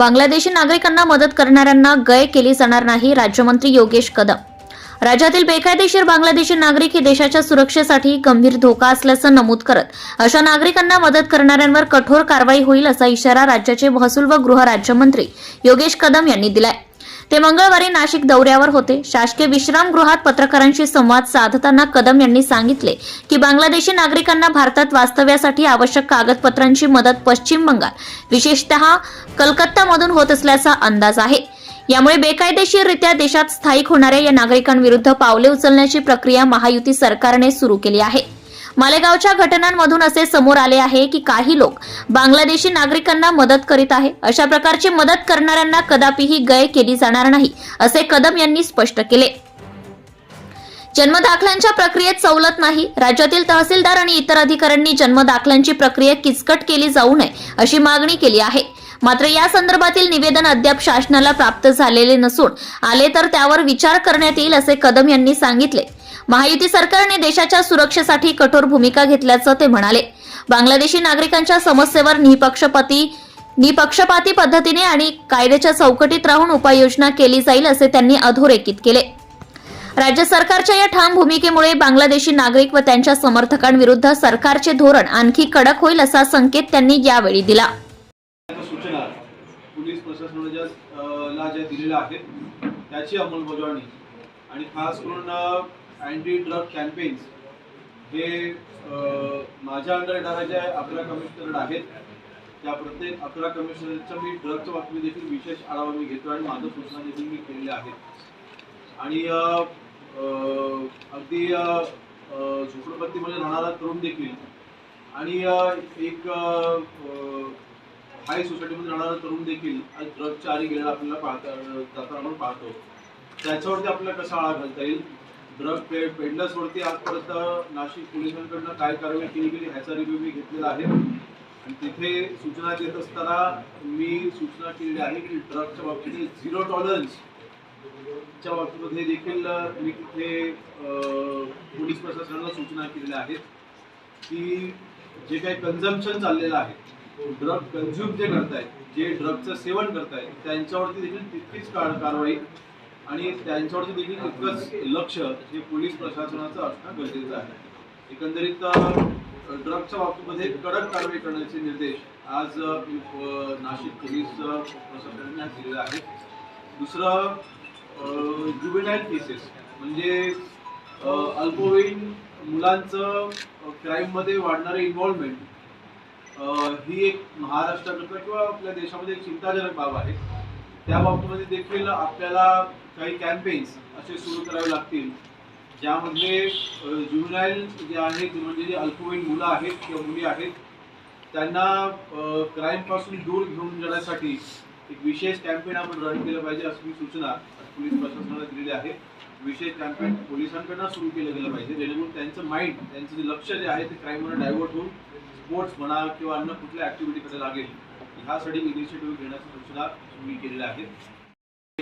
बांगलादेशी नागरिकांना मदत करणाऱ्यांना गय केली जाणार नाही राज्यमंत्री योगेश कदम. राज्यातील बेकायदेशीर बांगलादेशी नागरिक हे देशाच्या सुरक्षेसाठी गंभीर धोका असल्याचं नमूद करत अशा नागरिकांना मदत करणाऱ्यांवर कठोर कारवाई होईल असा इशारा राज्याचे महसूल व गृह राज्यमंत्री योगेश कदम यांनी दिलाय. ते मंगळवारी नाशिक दौऱ्यावर होते. शासकीय विश्रामगृहात पत्रकारांशी संवाद साधताना कदम यांनी सांगितले की बांगलादेशी नागरिकांना भारतात वास्तव्यासाठी आवश्यक कागदपत्रांची मदत पश्चिम बंगाल विशेषतः कलकत्तामधून होत असल्याचा अंदाज आहे. यामुळे बेकायदेशीररित्या देशात स्थायिक होणाऱ्या या नागरिकांविरुद्ध पावले उचलण्याची प्रक्रिया महायुती सरकारने सुरू केली आहे. मालेगावच्या घटनांमधून असे समोर आले आहे की काही लोक बांगलादेशी नागरिकांना मदत करीत आहे. अशा प्रकारची मदत करणाऱ्यांना कदापिही गय केली जाणार नाही असे कदम यांनी स्पष्ट केले. जन्मदाखल्यांच्या प्रक्रियेत सवलत नाही. राज्यातील तहसीलदार आणि इतर अधिकाऱ्यांनी जन्मदाखल्यांची प्रक्रिया किचकट केली जाऊ नये अशी मागणी केली आहे. मात्र या संदर्भातील निवेदन अद्याप शासनाला प्राप्त झालेले नसून आले तर त्यावर विचार करण्यात येईल असे कदम यांनी सांगितले. महायुती सरकारने देशाच्या सुरक्षेसाठी कठोर भूमिका घेतल्याचं ते म्हणाले. बांगलादेशी नागरिकांच्या समस्येवर निपक्षपाती निपक्षपाती पद्धतीने आणि कायद्याच्या चौकटीत राहून उपाययोजना केली जाईल असे त्यांनी अधोरेखित केले. राज्य सरकारच्या या ठाम भूमिकेमुळे बांगलादेशी नागरिक व त्यांच्या समर्थकांविरुद्ध सरकारचे धोरण आणखी कडक होईल असा संकेत त्यांनी यावेळी दिला. सूचना पोलीस ज्या दिलेल्या आहेत त्याची अंमलबजावणी. आणि खास करून अँटी ड्रग कॅम्पेन्स हे माझ्या अंडर येणाऱ्या ज्या अकरा कमिशनर आहेत त्या प्रत्येक अकरा कमिशनरच्या मी ड्रगच्या बाबतीत देखील विशेष आढावा मी घेतो आणि माझ्या सूचना देखील मी केलेल्या आहेत आणि अगदी अ, झोपडपट्टीमध्ये राहणारा तरुण देखील आणि एक हाय सोसायटीमध्ये राहणारा तरुण देखील आज ड्रगच्या आधी गेलेला आपल्याला पाहता जाताना आपण पाहतो. त्याच्यावरती आपल्याला कसा आळा घालता येईल? ड्रग पे पेडलर्सवरती आजपर्यंत नाशिक पोलिसांकडनं काय कारवाई केली गेली ह्याचा रिव्ह्यू मी घेतलेला आहे. आणि तिथे सूचना देत असताना मी सूचना केलेली आहे की ड्रगच्या बाबतीत झिरो टॉलरन्स च्या बाबतीमध्ये देखील मी तिथे पोलीस प्रशासनाला सूचना केलेल्या आहेत की जे काही कन्झम्पशन चाललेलं आहे ड्रग कन्झ्युम जे करतायत जे ड्रगचं सेवन करतायत त्यांच्यावरती देखील तितकीच कारवाई आणि त्यांच्यावरती देखील तितकंच लक्ष हे पोलीस प्रशासनाचं असणं गरजेचं आहे. एकंदरीत ड्रगच्या बाबतीमध्ये कडक कारवाई करण्याचे निर्देश आज नाशिक पोलीस प्रशासनाने दिलेले आहेत. दुसरं जुबिनाईल केसेस म्हणजे अल्पवयीन मुलांचं क्राईममध्ये वाढणारे इन्व्हॉल्वमेंट ही एक महाराष्ट्राकरता किंवा आपल्या देशामध्ये एक चिंताजनक बाब आहे. त्या बाबतीमध्ये देखील आपल्याला काही कॅम्पेन्स असे सुरू करावे लागतील. ज्यामध्ये ज्युनाईल जे आहेत म्हणजे जे अल्पवयीन मुलं आहेत किंवा मुली आहेत त्यांना क्राईमपासून दूर घेऊन जाण्यासाठी एक विशेष कॅम्पेन आपण रन केलं पाहिजे अशी मी सूचना पोलीस प्रशासनाला दिलेली आहे. विशेष कॅम्पेन पोलिसांकडनं सुरू केलं गेलं पाहिजे जेणेकरून त्यांचं माइंड त्यांचं जे लक्ष जे आहे ते क्राईमवर डायव्हर्ट होऊन स्पोर्ट्स म्हणा किंवा अन्य कुठल्या ऍक्टिव्हिटीकडे लागेल. ह्यासाठी इनिशिएटिव्ह घेण्याच्या सूचना मी केलेल्या आहेत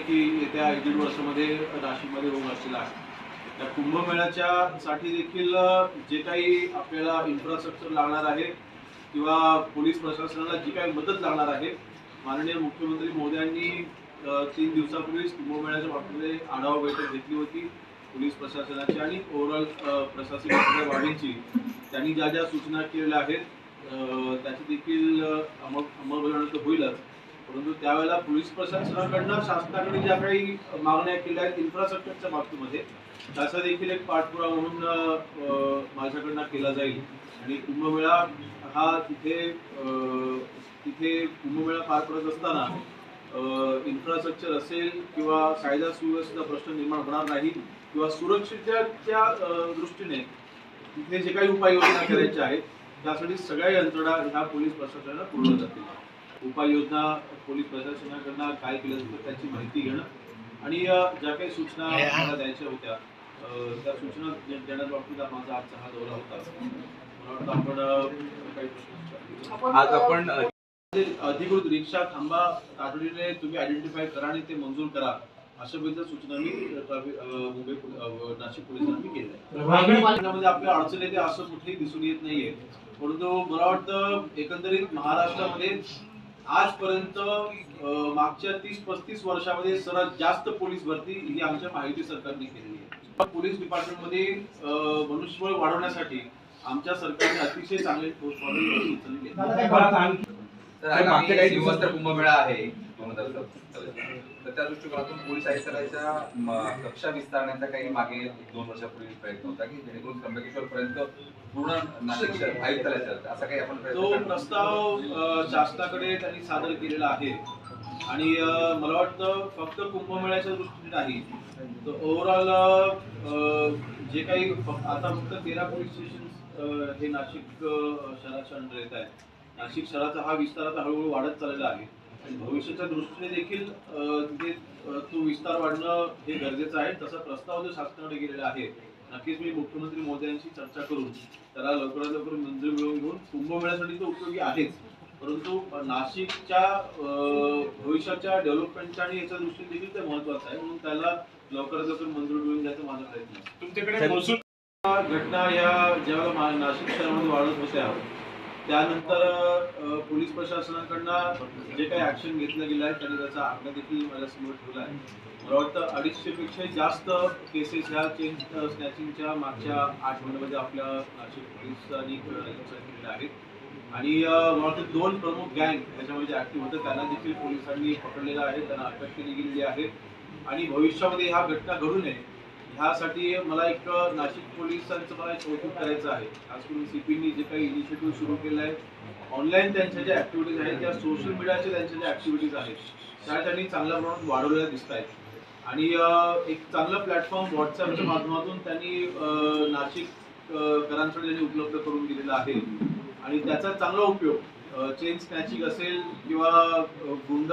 की येत्या एक दीड वर्षामध्ये नाशिकमध्ये होऊन असलेला आहे त्या कुंभमेळ्याच्या साठी देखील जे काही आपल्याला इन्फ्रास्ट्रक्चर लागणार आहे किंवा पोलीस प्रशासनाला जी काही मदत लागणार आहे माननीय मुख्यमंत्री महोदयांनी तीन दिवसापूर्वीच कुंभमेळ्याच्या बाबतीमध्ये आढावा बैठक घेतली होती. पोलीस प्रशासनाची आणि ओव्हरऑल प्रशासकीय वाढीची. त्यांनी ज्या ज्या सूचना केलेल्या आहेत त्याची देखील अंमलबजावणी तर होईलच. परंतु त्यावेळेला पोलीस प्रशासनाकडनं शासनाकडे ज्या काही मागण्या केल्या आहेत इन्फ्रास्ट्रक्चरच्या बाबतीमध्ये त्याचा देखील एक पाठपुरावा म्हणून माझ्याकडनं केला जाईल. आणि कुंभमेळा हा तिथे तिथे कुंभमेळा पार पडत असताना इन्फ्रास्ट्रक्चर असेल किंवा कायदा सुव्यवस्थेचा प्रश्न निर्माण होणार नाही किंवा सुरक्षेच्या दृष्टीने तिथे जे काही उपाययोजना करायच्या आहेत त्यासाठी सगळ्या यंत्रणा ह्या पोलीस प्रशासनाला पूर्ण जातील. उपाययोजना पोलीस प्रशासनाकडनं काय केलं जातं त्याची माहिती घेणं. आणि ज्या काही सूचना मला द्यायच्या होत्या त्या सूचना बाबतीत माझा आजचा हा दौरा होता. मला वाटतं आपण आज आपण अधिकृत रिक्षा थांबा तातडीने तुम्ही आयडेंटिफाय करा आणि ते मंजूर करा अशा विविध सूचना मी मुंबई नाशिक पोलिसांना मी केल्या आपल्या अडचण येते असं कुठेही दिसून येत नाहीये. परंतु मला वाटतं एकंदरीत महाराष्ट्रामध्ये आजपर्यंत मागच्या तीस पस्तीस वर्षामध्ये सर्वात जास्त पोलीस भरती ही आमच्या महायुती सरकारने केलेली आहे. पोलीस डिपार्टमेंटमध्ये मनुष्यबळ वाढवण्यासाठी आमच्या सरकारने अतिशय चांगले. तर आगामी काही दिवस तर कुंभमेळा आहे. त्या दृष्टिकोनातून पोलीस आयुक्तालयाच्या कक्षा विस्तारण्याचा काही मागे दोन वर्षापूर्वी प्रयत्न होता की जेणेकरून त्र्यंबकेश्वर पर्यंत पूर्ण नाशिक शहर आयुक्तालय चालतं असं काही आपण तो. प्रस्ताव शासनाकडे त्यांनी सादर केलेला आहे आणि मला वाटतं फक्त कुंभमेळ्याच्या दृष्टीने नाही तर ओव्हरऑल जे काही आता फक्त तेरा पोलीस स्टेशन हे नाशिक शहराच्या अंडर येत आहे नाशिक शहराचा हा विस्तार आता हळूहळू वाढत चाललेला आहे भविष्याच्या दृष्टीने देखील तिथे तो विस्तार वाढणं हे गरजेचं आहे. तसा प्रस्ताव जो शासनाकडे गेलेला आहे नक्कीच मी मुख्यमंत्री मोदयांशी चर्चा करून त्याला लवकरात लवकर मंजुरी मिळवून घेऊन कुंभमेळ्यासाठी तो उपयोगी आहेच. परंतु नाशिकच्या अं, भविष्याच्या डेव्हलपमेंटच्या आणि याच्या दृष्टीने देखील ते महत्वाचं आहे. म्हणून त्याला लवकरात लवकर मंजुरी मिळवून द्यायचा माझा प्रयत्न. तुमच्याकडे महसूल घटना या ज्यावेळेला नाशिक शहरामध्ये वाढत होत्या त्यानंतर पोलीस प्रशासनाकडनं जे काही ऍक्शन घेतलं गेलं आहे त्यांनी त्याचा आकडा देखील माझ्यासमोर ठेवला आहे. मला वाटतं अडीचशे पेक्षा जास्त केसेस ह्या चेन स्नॅचिंगच्या मागच्या आठ महिन्यामध्ये आपल्या नाशिक पोलिसांनी केलेल्या आहेत. आणि मला वाटतं दोन प्रमुख गँग त्याच्यामध्ये ऍक्टिव्ह होतं त्यांना देखील पोलिसांनी पकडलेलं आहे त्यांना अटक केली गेलेली आहे. आणि भविष्यामध्ये ह्या घटना घडू नये ह्यासाठी मला एक नाशिक पोलिसांचं मला एक कौतुक करायचं आहे. खास करून सीपीनी जे काही इनिशिएटिव्ह सुरू केलं आहे ऑनलाईन त्यांच्या ज्या ऍक्टिव्हिटीज आहेत त्या सोशल मीडियाच्या त्यांच्या ज्या ऍक्टिव्हिटीज आहेत त्या त्यांनी चांगल्या प्रमाणात वाढवलेल्या दिसत आहेत. आणि एक चांगला प्लॅटफॉर्म व्हॉट्सअपच्या माध्यमातून त्यांनी नाशिक करांसाठी त्यांनी उपलब्ध करून दिलेला आहे. आणि त्याचा चांगला उपयोग चेन स्नॅचिंग असेल किंवा गुंड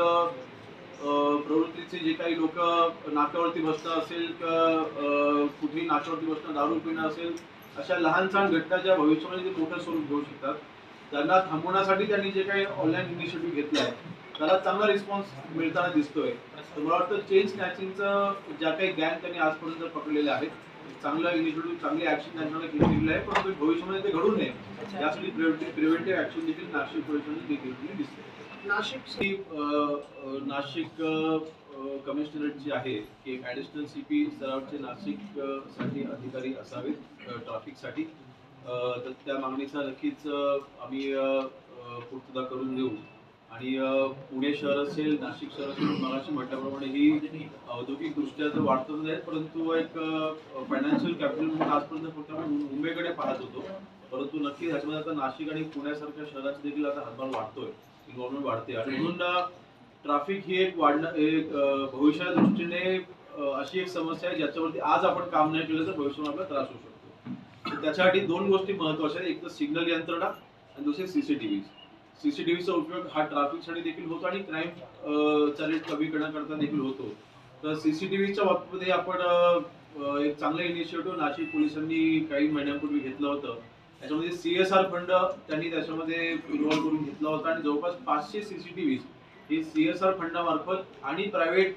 प्रवृत्तीचे जे काही लोक नाक्यावरती बसणं असेल कुठेही नाक्यावरती बसणं दारू पिणं असेल अशा लहान सहान घटना ज्या भविष्यामध्ये ते मोठं स्वरूप घेऊ शकतात. त्यांना थांबवण्यासाठी त्यांनी जे काही ऑनलाईन इनिशिएटिव्ह घेतला आहे त्याला चांगला रिस्पॉन्स मिळताना दिसतोय. तर मला वाटतं चेन स्नॅचिंगचं ज्या काही गँग त्यांनी आजपर्यंत पकडलेले आहेत चांगलं इनिशिएटिव्ह चांगली ऍक्शन त्यांच्याकडे घेतलेली आहे परंतु भविष्यामध्ये ते घडू नये. यासाठी प्रिव्हेंटिव्ह ऍक्शन देखील नाशिक पोलिसांनी घेतलेली दिसते नाशिक नाशिक कमिशनरेट जी आहे की एक ॲडिशनल सी पी स्तरावरचे नाशिकसाठी अधिकारी असावेत ट्रॅफिकसाठी तर त्या मागणीचा नक्कीच आम्ही पूर्तता करून देऊ आणि पुणे शहर असेल नाशिक शहर असेल मगाशी म्हटल्याप्रमाणे ही औद्योगिक दृष्ट्या तर वाढतच आहेत परंतु एक फायनान्शियल कॅपिटल म्हणून आजपर्यंत फक्त मुंबईकडे पाहत होतो. परंतु नक्की ह्याच्यामध्ये आता नाशिक आणि पुण्यासारख्या शहराचा देखील आता हातभार वाढतोय. इन्व्हॉल्वमेंट वाढते. आणि म्हणून ट्रॅफिक ही एक वाढणं एक भविष्याच्या दृष्टीने अशी एक समस्या आहे ज्याच्यावरती आज आपण काम नाही केलं तर भविष्यात आपला त्रास होऊ शकतो. त्याच्यासाठी दोन गोष्टी महत्त्वाच्या आहेत. एक तर सिग्नल यंत्रणा आणि दुसरी सीसीटीव्ही सीसीटीव्हीचा उपयोग हा ट्रॅफिकसाठी देखील होतो आणि क्राईम चालेल कमी करण्याकरता देखील होतो. तर सीसीटीव्हीच्या बाबतीमध्ये आपण एक चांगलं इनिशिएटिव्ह नाशिक पोलिसांनी काही महिन्यांपूर्वी घेतलं होतं. त्याच्यामध्ये सीएसआर फंड त्यांनी त्याच्यामध्ये इन्व्हॉल्व करून घेतला होता आणि जवळपास पाचशे सीसीटीव्ही हे सीएसआर फंडामार्फत आणि प्रायव्हेट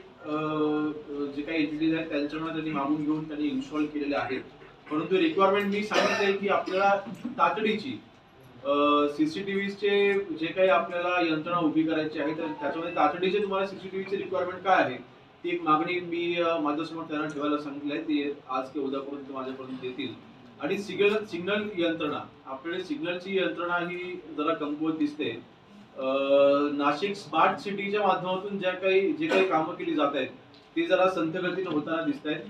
जे काही एंटिटीज आहेत त्यांच्यामध्ये त्यांनी मागून घेऊन त्यांनी इन्स्टॉल केलेले आहेत. परंतु रिक्वायरमेंट मी सांगितले की आपल्याला तातडीची सीसीटीव्हीचे जे काही आपल्याला यंत्रणा उभी करायची आहे तर त्याच्यामध्ये तातडीचे तुम्हाला सीसीटीव्हीचे रिक्वायरमेंट काय आहे ती एक मागणी मी माझ्यासमोर त्यांना ठेवायला सांगितली आहे ती आज किंवा उद्यापर्यंत माझ्यापर्यंत देतील. आणि सिग्नल सिग्नल यंत्रणा आपल्याला सिग्नलची यंत्रणा ही जरा कमकुवत दिसते. नाशिक स्मार्ट सिटीच्या माध्यमातून ज्या काही जे काही कामं केली जात आहेत ती जरा संतगतीने होताना दिसत आहेत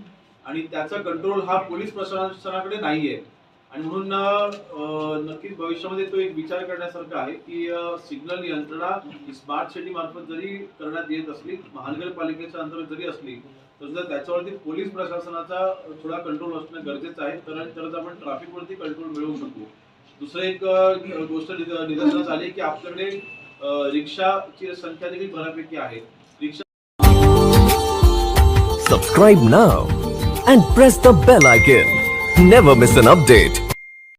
आणि त्याचा कंट्रोल हा पोलीस प्रशासनाकडे नाही आहे आणि म्हणून नक्कीच भविष्यामध्ये तो एक विचार करण्यासारखा आहे की सिग्नल यंत्रणा स्मार्ट सिटी मार्फत जरी करण्यात येत असली महानगरपालिकेच्या अंतर्गत जरी असली तर त्याच्यावरती पोलीस प्रशासनाचा थोडा कंट्रोल असणं गरजेचं आहे. तर तरच आपण ट्रॅफिकवरती कंट्रोल मिळवू शकू. दुसरं एक गोष्ट निदर्शनास आली की आपल्याकडे रिक्षाची संख्या देखील बऱ्यापैकी आहे. रिक्षा सबस्क्राईब ना and press the bell icon never miss an update